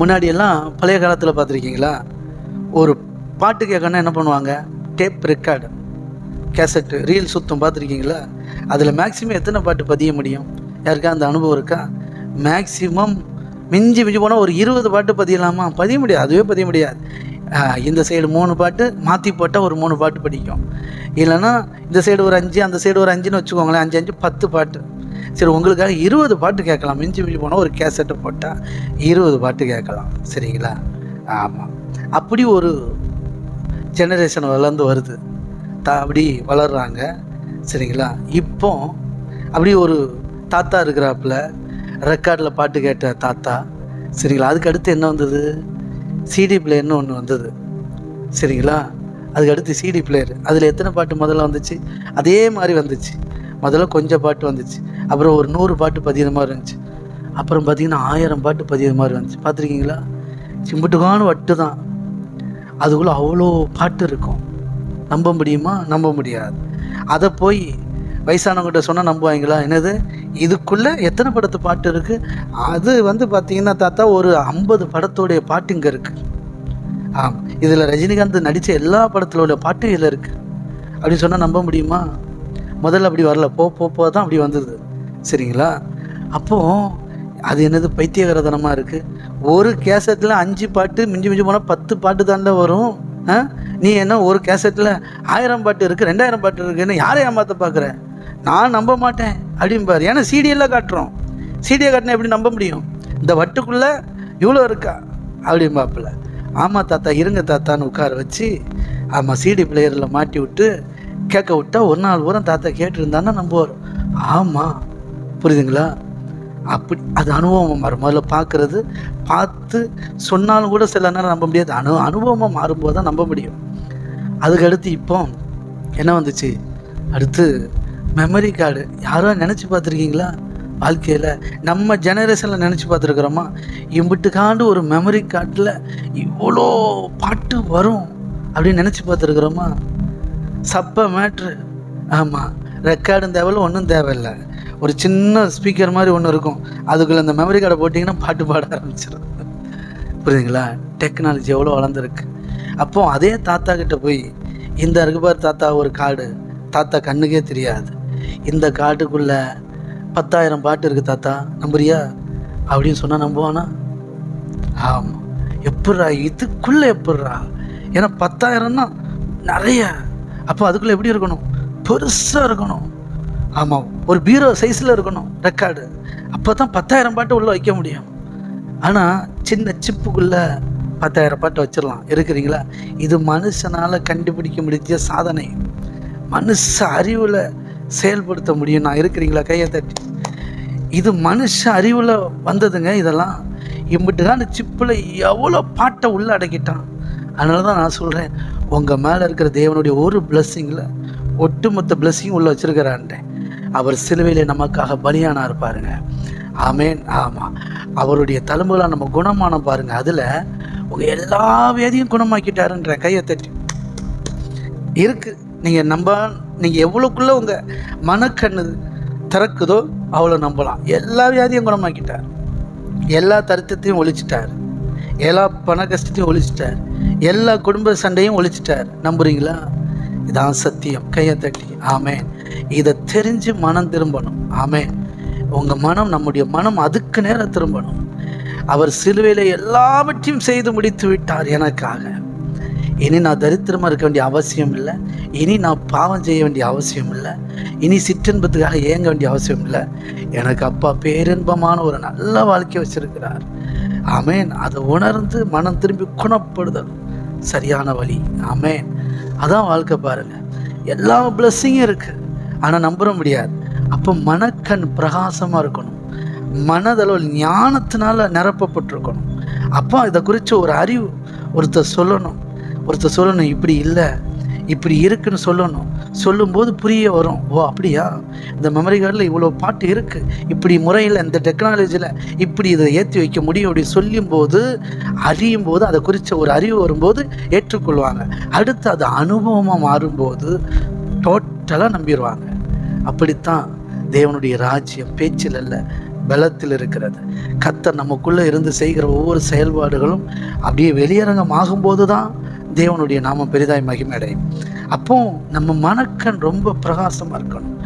முன்னாடியெல்லாம் பழைய காலத்தில் பார்த்துருக்கீங்களா? ஒரு பாட்டு கேட்கணும்னா என்ன பண்ணுவாங்க? டேப் ரெக்கார்டு கேசட்டு ரீல் சுத்தம் பார்த்துருக்கீங்களா? அதில் மேக்ஸிமம் எத்தனை பாட்டு பதிய முடியும்? யாருக்கா அந்த அனுபவம் இருக்கா? மேக்ஸிமம் மிஞ்சி மிஞ்சி போனால் ஒரு இருபது பாட்டு பதியலாமா? பதிய முடியாது. அதுவே பதிய முடியாது. இந்த சைடு மூணு பாட்டு மாற்றி போட்டால் ஒரு மூணு பாட்டு படிக்கும். இல்லைன்னா இந்த சைடு ஒரு அஞ்சு அந்த சைடு ஒரு அஞ்சுன்னு வச்சுக்கோங்களேன். அஞ்சு அஞ்சு பத்து பாட்டு. சரி உங்களுக்காக இருபது பாட்டு கேட்கலாம். மிஞ்சி மிஞ்சி போனால் ஒரு கேசட்டை போட்டால் இருபது பாட்டு கேட்கலாம். சரிங்களா? ஆமாம் அப்படி ஒரு ஜெனரேஷன் வளர்ந்து வருது. தா அப்படி வளர்கிறாங்க சரிங்களா? இப்போ அப்படி ஒரு தாத்தா இருக்கிறாப்புல ரெக்கார்டில் பாட்டு கேட்ட தாத்தா சரிங்களா? அதுக்கு அடுத்து என்ன வந்தது? சிடி பிளேயர்னு ஒன்று வந்தது. சரிங்களா? அதுக்கு அடுத்து சிடி பிளேயர் அதில் எத்தனை பாட்டு முதல்ல வந்துச்சு? அதே மாதிரி வந்துச்சு. முதல்ல கொஞ்சம் பாட்டு வந்துச்சு. அப்புறம் ஒரு நூறு பாட்டு பதிகிற மாதிரி இருந்துச்சு. அப்புறம் பார்த்தீங்கன்னா ஆயிரம் பாட்டு பதிகிற மாதிரி இருந்துச்சு. பார்த்துருக்கீங்களா சிம்பிட்டுக்கான வட்டு தான். அதுக்குள்ளே அவ்வளோ பாட்டு இருக்கும். நம்ப முடியுமா? நம்ப முடியாது. அதை போய் வயசானவங்ககிட்ட சொன்னால் நம்புவாங்களா? என்னது? இதுக்குள்ளே எத்தனை படத்து பாட்டு இருக்குது அது வந்து பார்த்தீங்கன்னா தாத்தா ஒரு ஐம்பது படத்தோடைய பாட்டு இங்கே இருக்குது ஆம். இதில் ரஜினிகாந்த் நடித்த எல்லா படத்தில் உள்ள பாட்டு இதில் இருக்குது அப்படின்னு சொன்னால் நம்ப முடியுமா? முதல்ல அப்படி வரல. போ போ போ தான் அப்படி வந்தது. சரிங்களா? அப்போது அது என்னது பைத்தியகரதனமாக இருக்குது ஒரு கேசட்டில் அஞ்சு பாட்டு மிஞ்சி மிஞ்சி போனால் பத்து பாட்டு தாண்டா வரும். ஆ? நீ என்ன ஒரு கேசட்டில் ஆயிரம் பாட்டு இருக்குது ரெண்டாயிரம் பாட்டு இருக்குன்னு யாரை ஏமாற்ற பார்க்குற நான் நம்ப மாட்டேன் அப்படிம்பார் ஏன்னா சீடியெல்லாம் காட்டுறோம். சீடியை காட்டினா எப்படி நம்ப முடியும்? இந்த வட்டுக்குள்ளே இவ்வளோ இருக்கா? அப்படிம்பாப்புல ஆமாம் தாத்தா இருங்க தாத்தான்னு உட்கார வச்சு ஆமாம் சிடி பிளேயரில் மாட்டி விட்டு கேட்க விட்டா ஒரு நாள் பூரா தாத்தா கேட்டுருந்தான்னா நம்புவார். ஆமாம் புரியுதுங்களா? அப்படி அது அனுபவம் மாறும். முதல்ல பார்க்குறது பார்த்து சொன்னாலும் கூட சில நேரம் நம்ப முடியாது. அனு அனுபவமாக மாறும்போது தான் நம்ப முடியும். அதுக்கு அடுத்து இப்போ என்ன வந்துச்சு? அடுத்து மெமரி கார்டு யாரோ நினச்சி பார்த்துருக்கீங்களா? வாழ்க்கையில் நம்ம ஜெனரேஷனில் நினச்சி பார்த்துருக்குறோமா? இம்பிட்டுக்காண்டு ஒரு மெமரி கார்டில் இவ்வளோ பாட்டு வரும் அப்படின்னு நினச்சி பார்த்துருக்குறோமா? சப்ப மேட்ரு ஆமாம் ரெக்கார்டும் தேவையில்ல ஒன்றும் தேவையில்லை. ஒரு சின்ன ஸ்பீக்கர் மாதிரி ஒன்று இருக்கும். அதுக்குள்ளே அந்த மெமரி கார்டை போட்டிங்கன்னா பாட்டு பாட ஆரம்பிச்சிடும் புரியுதுங்களா? டெக்னாலஜி எவ்வளோ வளர்ந்துருக்கு. அப்போ அதே தாத்தா கிட்ட போய் இந்த இருக்கு பாரு தாத்தா ஒரு கார்டு. தாத்தா கண்ணுக்கே தெரியாது. இந்த கார்டுக்குள்ளே பத்தாயிரம் பாட்டு இருக்குது தாத்தா நம்புறியா? அப்படின்னு சொன்னால் நம்புவானா? ஆமாம் எப்பட்றா இதுக்குள்ளே எப்பட்றா? ஏன்னா பத்தாயிரம்னா நிறைய. அப்போ அதுக்குள்ளே எப்படி இருக்கணும்? பெருசாக இருக்கணும். ஆமாம் ஒரு பீரோ சைஸில் இருக்கணும் ரெக்கார்டு அப்போ தான் பத்தாயிரம் பாட்டு உள்ளே வைக்க முடியும். ஆனால் சின்ன சிப்புக்குள்ளே பத்தாயிரம் பாட்டு வச்சிடலாம். இருக்கிறீங்களா? இது மனுஷனால் கண்டுபிடிக்க முடிஞ்ச சாதனை. மனுஷ அறிவில் செயல்படுத்த முடியும். நான் இருக்கிறீங்களா? கையை தட்டி. இது மனுஷ அறிவில் வந்ததுங்க இதெல்லாம். இம்பிட்டுதான் சிப்பில் எவ்வளோ பாட்டை உள்ளே அடக்கிட்டான். அதனால தான் நான் சொல்கிறேன் உங்கள் மேலே இருக்கிற தேவனுடைய ஒரு பிளஸ்ஸிங்கில் ஒட்டுமொத்த பிளஸ்ஸிங் உள்ளே வச்சிருக்கிறான்ட்டேன். அவர் சிலுவையிலே நமக்காக பலியானார் பாருங்க. ஆமேன் ஆமாம் அவருடைய தழும்புகளை நம்ம குணமான பாருங்க. அதில் உங்கள் எல்லா வியாதியும் குணமாக்கிட்டாருன்ற கையை தட்டி. இருக்கு. நீங்கள் நம்ப நீங்கள் எவ்வளோக்குள்ளே உங்கள் மனக்கண்ணு திறக்குதோ அவ்வளோ நம்பலாம். எல்லா வியாதியும் குணமாக்கிட்டார். எல்லா தருத்தத்தையும் ஒழிச்சிட்டார். எல்லா பண கஷ்டத்தையும் ஒழிச்சிட்டார். எல்லா குடும்ப சண்டையும் ஒழிச்சிட்டார். நம்புறீங்களா? இதான் சத்தியம். கையை தட்டி. ஆமேன். இதை தெரிஞ்சு மனம் திரும்பணும். ஆமே உங்கள் மனம் நம்முடைய மனம் அதுக்கு நேரம் திரும்பணும். அவர் சிலுவையில் எல்லாவற்றையும் செய்து முடித்து விட்டார் எனக்காக. இனி நான் தரித்திரமாக இருக்க வேண்டிய அவசியம் இல்லை. இனி நான் பாவம் செய்ய வேண்டிய அவசியம் இல்லை. இனி சிற்றின்பத்துக்காக ஏங்க வேண்டிய அவசியம் இல்லை. எனக்கு அப்பா பேரின்பமான ஒரு நல்ல வாழ்க்கை வச்சிருக்கிறார். ஆமேன். அதை உணர்ந்து மனம் திரும்பி குணப்படுதல் சரியான வழி. ஆமேன். அதான் வாழ்க்கை பாருங்கள் எல்லா பிளஸ்ஸிங்கும் இருக்குது ஆனால் நம்புற முடியாது. அப்போ மனக்கண் பிரகாசமாக இருக்கணும். மனதளவில் ஞானத்தினால நிரப்பப்பட்டிருக்கணும். அப்போ இதை குறித்து ஒரு அறிவு ஒருத்தர் சொல்லணும். ஒருத்தர் சொல்லணும் இப்படி இல்லை. இப்படி இருக்குன்னு சொல்லணும். சொல்லும்போது புரிய வரும். ஓ அப்படியா? இந்த மெமரி கார்டில் இவ்வளோ பாட்டு இருக்குது இப்படி முறையில் இந்த டெக்னாலஜியில் இப்படி இதை ஏற்றி வைக்க முடியும். அப்படி சொல்லும்போது அறியும் போது அதை குறித்த ஒரு அறிவு வரும்போது ஏற்றுக்கொள்வாங்க. அடுத்து அது அனுபவமாக மாறும்போது டோட்டலாக நம்பிடுவாங்க. அப்படித்தான் தேவனுடைய ராஜ்யம் பேச்சில் அல்ல பலத்தில் இருக்கிறது. கத்தர் நமக்குள்ளே இருந்து செய்கிற ஒவ்வொரு செயல்பாடுகளும் அப்படியே வெளியரங்கம் ஆகும்போது தான் தேவனுடைய நாமம் பெரிதாய் மகிமை அடையும் அப்போ நம்ம மனக்கண் ரொம்ப பிரகாசமாக இருக்கணும்.